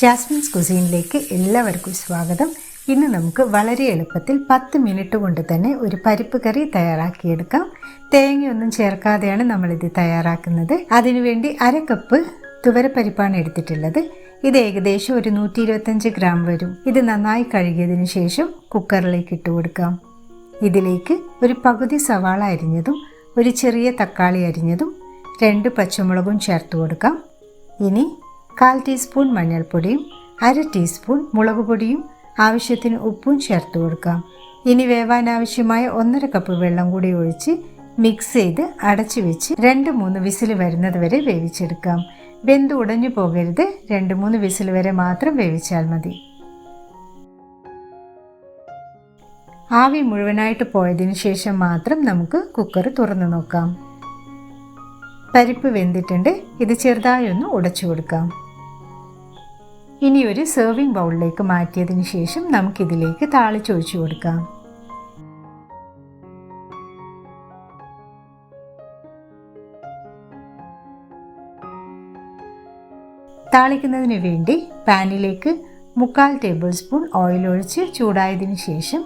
Jasmine's കുസീനിലേക്ക് എല്ലാവർക്കും സ്വാഗതം. ഇന്ന് നമുക്ക് വളരെ എളുപ്പത്തിൽ പത്ത് മിനിറ്റ് കൊണ്ട് തന്നെ ഒരു പരിപ്പ് കറി തയ്യാറാക്കിയെടുക്കാം. തേങ്ങയൊന്നും ചേർക്കാതെയാണ് നമ്മളിത് തയ്യാറാക്കുന്നത്. അതിനുവേണ്ടി അര കപ്പ് തുവരപ്പരിപ്പാണ് എടുത്തിട്ടുള്ളത്. ഇത് ഏകദേശം ഒരു നൂറ്റി ഇരുപത്തഞ്ച് ഗ്രാം വരും. ഇത് നന്നായി കഴുകിയതിന് ശേഷം കുക്കറിലേക്ക് ഇട്ട് കൊടുക്കാം. ഇതിലേക്ക് ഒരു പകുതി സവാള അരിഞ്ഞതും ഒരു ചെറിയ തക്കാളി അരിഞ്ഞതും രണ്ട് പച്ചമുളകും ചേർത്ത് കൊടുക്കാം. ഇനി കാൽ ടീസ്പൂൺ മഞ്ഞൾപ്പൊടിയും അര ടീസ്പൂൺ മുളക് പൊടിയും ആവശ്യത്തിന് ഉപ്പും ചേർത്ത് കൊടുക്കാം. ഇനി വേവാൻ ആവശ്യമായ ഒന്നര കപ്പ് വെള്ളം കൂടി ഒഴിച്ച് മിക്സ് ചെയ്ത് അടച്ചു വെച്ച് രണ്ട് മൂന്ന് വിസിൽ വരുന്നത് വരെ വേവിച്ചെടുക്കാം. വെന്ത് ഉടഞ്ഞു പോകരുത്. രണ്ട് മൂന്ന് വിസിൽ വരെ മാത്രം വേവിച്ചാൽ മതി. ആവി മുഴുവനായിട്ട് പോയതിന് ശേഷം മാത്രം നമുക്ക് കുക്കർ തുറന്നു നോക്കാം. പരിപ്പ് വെന്തിട്ടുണ്ട്. ഇത് ചെറുതായി ഒന്ന് ഉടച്ചു കൊടുക്കാം. ഇനി ഒരു സെർവിങ് ബൗളിലേക്ക് മാറ്റിയതിന് ശേഷം നമുക്കിതിലേക്ക് താളിച്ചൊഴിച്ചു കൊടുക്കാം. താളിക്കുന്നതിന് വേണ്ടി പാനിലേക്ക് മുക്കാൽ ടേബിൾ സ്പൂൺ ഓയിൽ ഒഴിച്ച് ചൂടായതിനു ശേഷം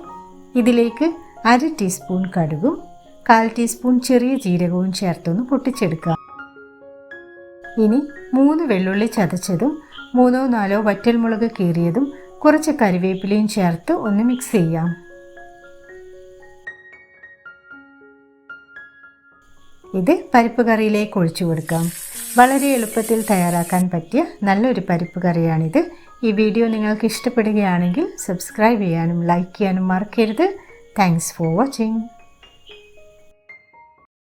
ഇതിലേക്ക് അര ടീസ്പൂൺ കടുകും കാൽ ടീസ്പൂൺ ചെറിയ ജീരകവും ചേർത്തൊന്ന് പൊട്ടിച്ചെടുക്കാം. ഇനി മൂന്ന് വെള്ളുള്ളി ചതച്ചതും മൂന്നോ നാലോ വറ്റൽമുളക് കീറിയതും കുറച്ച് കറിവേപ്പിലയും ചേർത്ത് ഒന്ന് മിക്സ് ചെയ്യാം. ഇത് പരിപ്പ് കറിയിലേക്ക് ഒഴിച്ചു കൊടുക്കാം. വളരെ എളുപ്പത്തിൽ തയ്യാറാക്കാൻ പറ്റിയ നല്ലൊരു പരിപ്പ് കറിയാണിത്. ഈ വീഡിയോ നിങ്ങൾക്ക് ഇഷ്ടപ്പെടുകയാണെങ്കിൽ സബ്സ്ക്രൈബ് ചെയ്യാനും ലൈക്ക് ചെയ്യാനും മറക്കരുത്. Thanks for watching